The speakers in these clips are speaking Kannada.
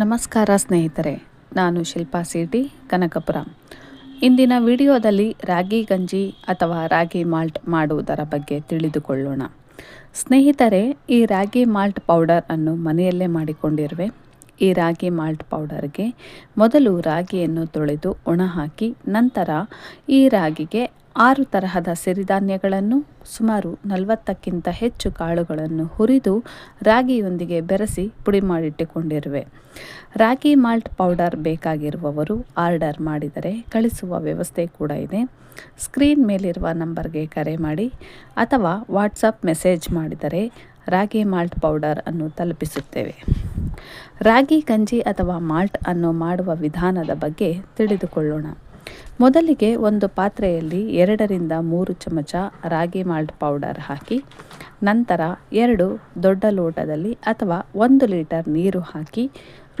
ನಮಸ್ಕಾರ ಸ್ನೇಹಿತರೆ, ನಾನು ಶಿಲ್ಪಾ ಸಿಟಿ ಕನಕಪುರ. ಇಂದಿನ ವಿಡಿಯೋದಲ್ಲಿ ರಾಗಿ ಗಂಜಿ ಅಥವಾ ರಾಗಿ ಮಾಲ್ಟ್ ಮಾಡುವುದರ ಬಗ್ಗೆ ತಿಳಿದುಕೊಳ್ಳೋಣ. ಸ್ನೇಹಿತರೆ, ಈ ರಾಗಿ ಮಾಲ್ಟ್ ಪೌಡರ್ ಅನ್ನು ಮನೆಯಲ್ಲೇ ಮಾಡಿಕೊಂಡಿರುವೆ. ಈ ರಾಗಿ ಮಾಲ್ಟ್ ಪೌಡರ್ಗೆ ಮೊದಲು ರಾಗಿಯನ್ನು ತೊಳೆದು ಒಣ ಹಾಕಿ ನಂತರ ಈ ರಾಗಿಗೆ ಆರು ತರಹದ ಸಿರಿಧಾನ್ಯಗಳನ್ನು, ಸುಮಾರು ನಲವತ್ತಕ್ಕಿಂತ ಹೆಚ್ಚು ಕಾಳುಗಳನ್ನು ಹುರಿದು ರಾಗಿಯೊಂದಿಗೆ ಬೆರೆಸಿ ಪುಡಿ ಮಾಡಿಟ್ಟುಕೊಂಡಿರುವೆ. ರಾಗಿ ಮಾಲ್ಟ್ ಪೌಡರ್ ಬೇಕಾಗಿರುವವರು ಆರ್ಡರ್ ಮಾಡಿದರೆ ಕಳಿಸುವ ವ್ಯವಸ್ಥೆ ಕೂಡ ಇದೆ. ಸ್ಕ್ರೀನ್ ಮೇಲಿರುವ ನಂಬರ್ಗೆ ಕರೆ ಮಾಡಿ ಅಥವಾ ವಾಟ್ಸಪ್ ಮೆಸೇಜ್ ಮಾಡಿದರೆ ರಾಗಿ ಮಾಲ್ಟ್ ಪೌಡರ್ ಅನ್ನು ತಲುಪಿಸುತ್ತೇವೆ. ರಾಗಿ ಗಂಜಿ ಅಥವಾ ಮಾಲ್ಟ್ ಅನ್ನು ಮಾಡುವ ವಿಧಾನದ ಬಗ್ಗೆ ತಿಳಿದುಕೊಳ್ಳೋಣ. ಮೊದಲಿಗೆ ಒಂದು ಪಾತ್ರೆಯಲ್ಲಿ ಎರಡರಿಂದ ಮೂರು ಚಮಚ ರಾಗಿ ಮಾಲ್ಟ್ ಪೌಡರ್ ಹಾಕಿ, ನಂತರ ಎರಡು ದೊಡ್ಡ ಲೋಟದಲ್ಲಿ ಅಥವಾ ಒಂದು ಲೀಟರ್ ನೀರು ಹಾಕಿ,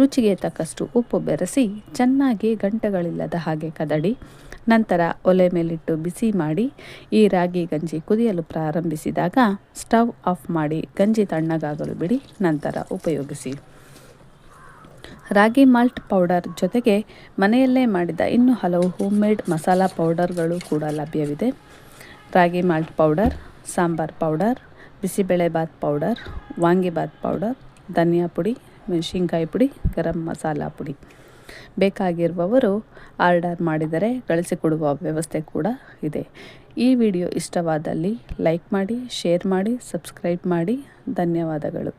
ರುಚಿಗೆ ತಕ್ಕಷ್ಟು ಉಪ್ಪು ಬೆರೆಸಿ ಚೆನ್ನಾಗಿ ಗಂಟೆಗಳಿಲ್ಲದ ಹಾಗೆ ಕದಡಿ, ನಂತರ ಒಲೆ ಮೇಲಿಟ್ಟು ಬಿಸಿ ಮಾಡಿ, ಈ ರಾಗಿ ಗಂಜಿ ಕುದಿಯಲು ಪ್ರಾರಂಭಿಸಿದಾಗ ಸ್ಟವ್ ಆಫ್ ಮಾಡಿ ಗಂಜಿ ತಣ್ಣಗಾಗಲು ಬಿಡಿ, ನಂತರ ಉಪಯೋಗಿಸಿ. ರಾಗಿ ಮಾಲ್ಟ್ ಪೌಡರ್ ಜೊತೆಗೆ ಮನೆಯಲ್ಲೇ ಮಾಡಿದ ಇನ್ನು ಹಲವು ಹೋಮ್ ಮೇಡ್ ಮಸಾಲ ಪೌಡರ್ಗಳು ಕೂಡ ಲಭ್ಯವಿದೆ. Ragi malt powder, sambar powder bisibelebath powder vangibath powder, ಧನಿಯಾ ಪುಡಿ, ಮೆಣಸಿನ್ಕಾಯಿ ಪುಡಿ, ಗರಂ ಮಸಾಲ ಪುಡಿ. ಬೇಕಾಗಿರುವವರು ಆರ್ಡರ್ ಮಾಡಿದರೆ ಗಳಿಸಿಕೊಡುವ ವ್ಯವಸ್ಥೆ ಕೂಡ ಇದೆ. ಈ ವಿಡಿಯೋ ಇಷ್ಟವಾದಲ್ಲಿ ಲೈಕ್ ಮಾಡಿ, ಶೇರ್ ಮಾಡಿ, ಸಬ್ಸ್ಕ್ರೈಬ್ ಮಾಡಿ. ಧನ್ಯವಾದಗಳು.